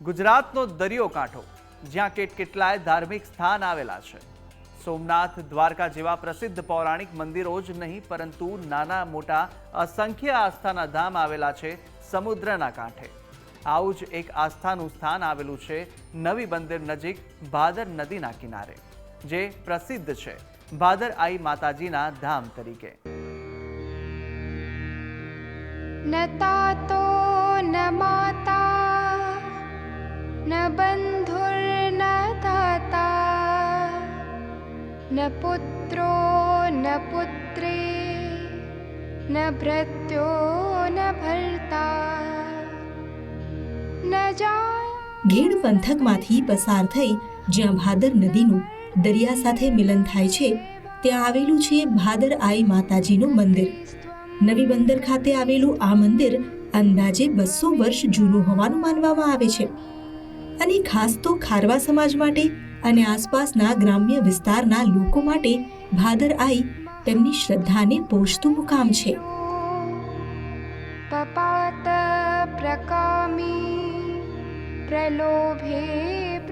ગુજરાતનો દરિયો કાંઠો, જ્યાં કેટ કેટલાય ધાર્મિક સ્થાન આવેલા છે. સોમનાથ, દ્વારકા જેવા પ્રસિદ્ધ પૌરાણિક મંદિરો જ નહીં, પરંતુ નાના, મોટા, અસંખ્ય આસ્થાના ધામ આવેલા છે સમુદ્રના કાંઠે. આવું જ એક આસ્થાનું સ્થાન આવેલું છે નવી બંદર નજીક ભાદર નદીના કિનારે, જે પ્રસિદ્ધ છે ભાદર આઈ માતાજીના ધામ તરીકે. નતા તો ન માતા न बन्धुर्न दाता न पुत्रो न पुत्री न भृत्यो न भर्ता न जाया ઘેડ પંથકમાંથી પસાર થઈ જ્યાં ભાદર નદીનું દરિયા સાથે મિલન થાય છે ત્યાં આવેલું છે ભાદર આઈ માતાજીનું મંદિર નવી બંદર ખાતે આવેલું આ મંદિર અંદાજે બસો વર્ષ જૂનું હોવાનું માનવામાં આવે છે અને ખાસ તો ખારવા સમાજ માટે અને આસપાસના ગ્રામ્ય વિસ્તારના લોકો માટે ભાદર આઈ તેમની શ્રદ્ધાને પોષતું મુકામ છે.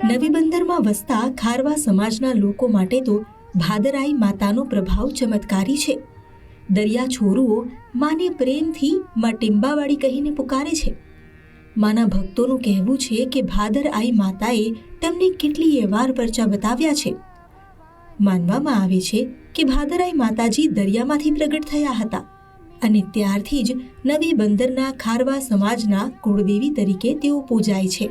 નવી બંદરમાં વસતા ખારવા સમાજના લોકો માટે તો ભાદરાઈ માતાનો પ્રભાવ ચમત્કારી છે. દરિયા છોરુઓ માને પ્રેમથી માં કહીને પુકારે છે. માના ભક્તોનું કહેવું છે કે ભાદર આઈ માતાએ તેમને કેટલીય વાર પરચા બતાવ્યા છે? માનવામાં આવે છે કે ભાદરાઈ માતાજી દરિયામાંથી પ્રગટ થયા હતા અને ત્યારથી જ નવી બંદરના ખારવા સમાજના કુળદેવી તરીકે તેઓ પૂજાય છે.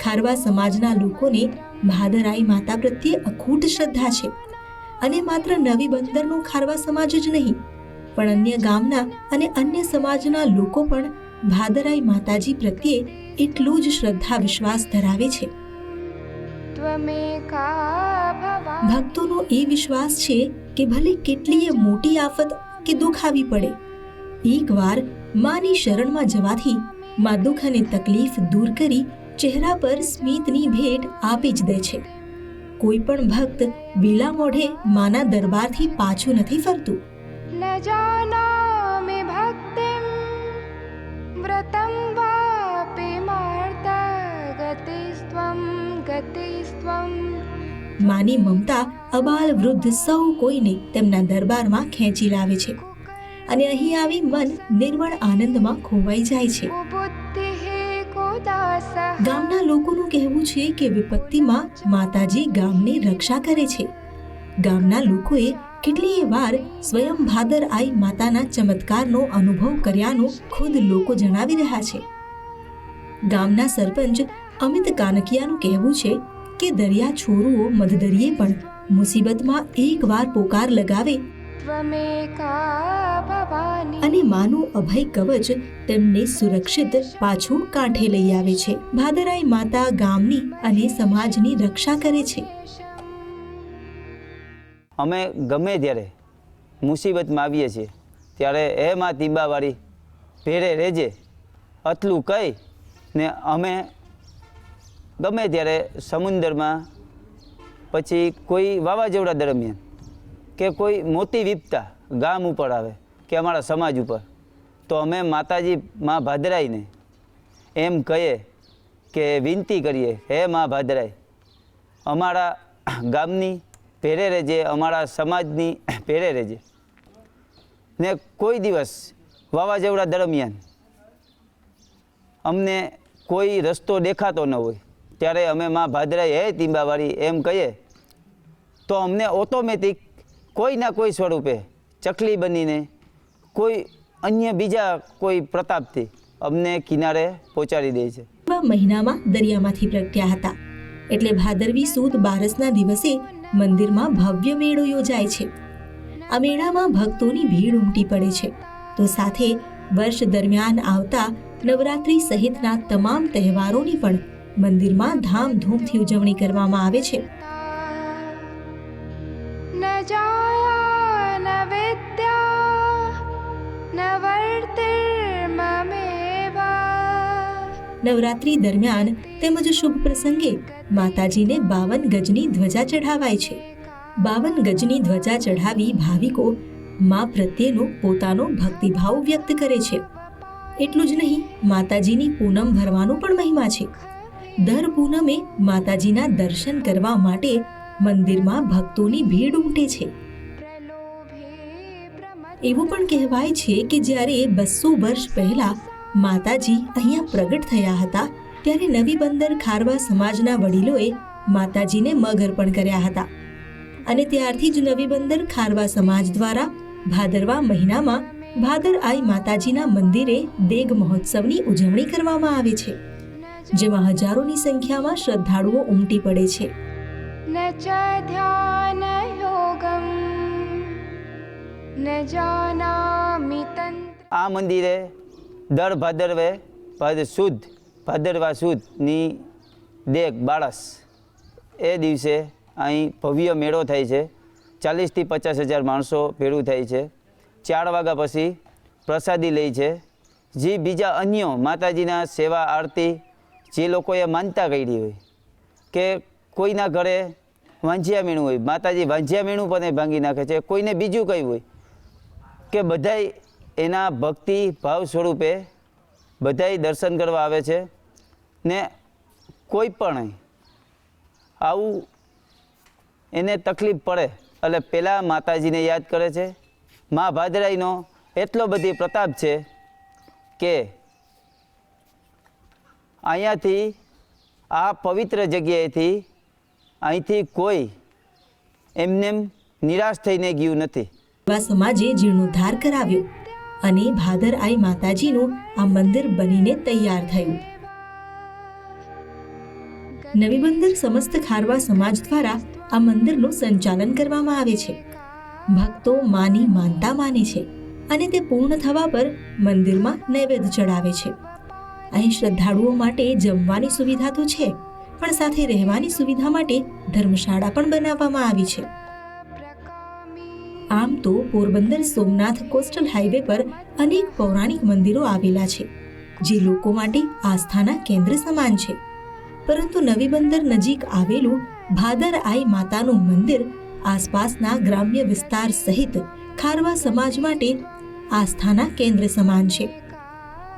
ખારવા સમાજના લોકોને ભાદરાઈ માતા પ્રત્યે અખૂટ શ્રદ્ધા છે. અને માત્ર નવી બંદરનું ખારવા સમાજ જ નહીં પણ અન્ય ગામના અને અન્ય સમાજના લોકો પણ ભાદરાઈ માતાજી પ્રત્યે એટલું જ શ્રદ્ધા વિશ્વાસ ધરાવે છે. ભક્તોનો એ વિશ્વાસ છે કે ભલે કેટલીય મોટી આફત કે દુઃખ આવી પડે એકવાર માની શરણમાં જવાથી માં દુઃખ અને તકલીફ દૂર કરી ચહેરા પર સ્મિતની ભેટ આપી જ દે છે. કોઈ પણ ભક્ત વિલા મોઢે માના દરબારથી પાછું નથી ફરતું. ન જાનામિ ભક્તિમ વ્રતમ વાપે માર્તા ગતિસ્ત્વમ. ગતિસ્ત્વમ માની મમતા અબાલ વૃદ્ધ સૌ કોઈને તેમના દરબારમાં ખેંચી લાવે છે. અને અહીં આવી મન નિર્મળ આનંદમાં ખોવાઈ જાય છે. ગામના લોકોનું કહેવું છે કે વિપત્તિમાં માતાજી ગામની રક્ષા કરે છે. ગામના લોકોએ કેટલીય વાર સ્વયં ભાદર આઈ માતાના ચમત્કારનો અનુભવ કર્યાનું ખુદ લોકો જણાવી રહ્યા છે. ગામના સરપંચ અમિત કાનકિયાનું કહેવું છે કે દરિયા છોરુઓ મધદરિયે પણ મુસીબતમાં એકવાર પોકાર લગાવે અને માનું અભય કવચ તેમને સુરક્ષિત પાછું કાંઠે લઈ આવે છે. ભાદરાઈ માતા ગામની અને સમાજની રક્ષા કરે છે. અમે ગમે ત્યારે મુસીબતમાં આવીએ છીએ ત્યારે એ માં તીબાવાળી ભેરે રહેજે આટલું કહી ને અમે ગમે ત્યારે સમુદ્રમાં પછી કોઈ વાવાઝોડા દરમિયાન કે કોઈ મોટી વિપતા ગામ ઉપર આવે કે અમારા સમાજ ઉપર, તો અમે માતાજી માં ભાદરાઈને એમ કહીએ કે વિનંતી કરીએ, હે માં ભાદરાય, અમારા ગામની પહેરે રહેજે, અમારા સમાજની પહેરે રહેજે. ને કોઈ દિવસ વાવાઝોડા દરમિયાન અમને કોઈ રસ્તો દેખાતો ન હોય, ત્યારે અમે માં ભાદરાય, હે તીંબાવાળી એમ કહીએ, તો અમને ઓટોમેટિક કોઈના કોઈ સ્વરૂપે ચકલી બનીને કોઈ અન્ય બીજા કોઈ પ્રતાપથી અમને કિનારે પહોંચાડી દે છે. મહિનામાં દરિયામાંથી પ્રગટ્યા હતા. એટલે ભાદરવી સુદ બારસના દિવસે મંદિરમાં ભવ્ય મેળો યોજાય છે. આ મેળામાં ભક્તોની ભીડ ઉમટી પડે છે. તો સાથે વર્ષ દરમિયાન આવતા નવરાત્રી સહિતના તમામ તહેવારોની પણ મંદિરમાં ધામધૂમથી ઉજવણી કરવામાં આવે છે. નવરાત્રી દરમિયાન તેમજ શુભ પ્રસંગે માતાજીને બાવન ગજની ધ્વજા ચઢાવાય છે. બાવન ગજની ધ્વજા ચઢાવી ભાવિકો મા પ્રત્યેનો પોતાનો ભક્તિભાવ વ્યક્ત કરે છે. એટલું જ નહીં, માતાજીની પૂનમ ભરવાનો પણ મહિમા છે. દર પૂનમે માતાજીના દર્શન કરવા માટે મંદિરમાં ભક્તોની ભીડ ઉમટે છે. એવું પણ કહેવાય છે કે જ્યારે બસો વર્ષ પહેલા માતાજી અહીંયા પ્રગટ થયા હતા ત્યારે નવી બંદર ખારવા સમાજના વડીલોએ માતાજીને મગ અર્પણ કર્યા હતા. અને ત્યારથી જ નવી બંદર ખારવા સમાજ દ્વારા ભાદરવા મહિનામાં ભાદર આઈ માતાજીના મંદિરે દેગ મહોત્સવની ઉજવણી કરવામાં આવે છે જેમાં હજારોની સંખ્યામાં શ્રદ્ધાળુઓ ઉમટી પડે છે. આ મંદિરે દર ભાદરવે ભાદ શુદ્ધ, ભાદરવા સુદની દેખ બાળસ. એ દિવસે અહીં ભવ્ય મેળો થાય છે. ચાલીસથી પચાસ હજાર માણસો ભેળું થાય છે. ચાર વાગ્યા પછી પ્રસાદી લે છે. જે બીજા અન્ય માતાજીના સેવા આરતી જે લોકોએ માનતા કરી હોય, કે કોઈના ઘરે વાંઝિયા મીણું હોય, માતાજી વાંઝિયા મીણું પણ ભાંગી નાખે છે. કોઈને બીજું કંઈ હોય, કે બધાય એના ભક્તિ ભાવ સ્વરૂપે બધાય દર્શન કરવા આવે છે ને કોઈ પણ આવું એને તકલીફ પડે, એટલે પહેલાં માતાજીને યાદ કરે છે. મા ભાદરાઈનો એટલો બધી પ્રતાપ છે કે અહીંયાથી આ પવિત્ર જગ્યાએથી અહીંથી કોઈ એમનેમ નિરાશ થઈને ગયું નથી. સમાજે જીર્ણોદ્ધાર કરાવ્યો. અને ભાદરઆઈ માતાજીનું આ મંદિર બનીને તૈયાર થયું. નવી બંદર સમસ્ત ખારવા સમાજ દ્વારા આ મંદિરનું સંચાલન કરવામાં આવે છે. ભક્તો માની માનતા માને છે અને તે પૂર્ણ થવા પર મંદિરમાં નૈવેદ્ય ચડાવે છે. અહીં શ્રદ્ધાળુઓ માટે જમવાની સુવિધા તો છે, પણ સાથે રહેવાની સુવિધા માટે ધર્મશાળા પણ બનાવવામાં આવી છે. આમ તો પોરબંદર સોમનાથ કોસ્ટલ હાઈવે પર અનેક પૌરાણિક મંદિરો આવેલા છે, જે લોકો માટે આસ્થાના કેન્દ્ર સમાન છે. પરંતુ નવી બંદર નજીક આવેલું ભાદર આઈ માતાનું મંદિર આસપાસના ગ્રામ્ય વિસ્તાર સહિત ખારવા સમાજ માટે આસ્થાના કેન્દ્ર સમાન છે.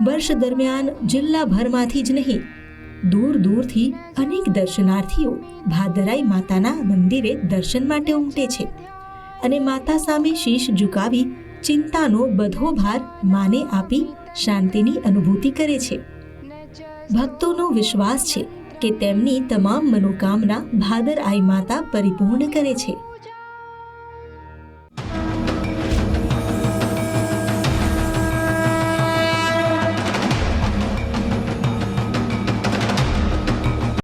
વર્ષ દરમિયાન જિલ્લાભરમાંથી જ નહીં, દૂર દૂરથી અનેક દર્શનાર્થીઓ ભાદરાઈ માતાના મંદિરે દર્શન માટે ઉમટે છે. અને માતા સામે શીશ ઝુકાવી ચિંતાનો બધો ભાર માને આપી શાંતિની અનુભૂતિ કરે છે. ભક્તોનો વિશ્વાસ છે કે તેમની તમામ મનોકામના ભાદર આઈ માતા પરિપૂર્ણ કરે છે.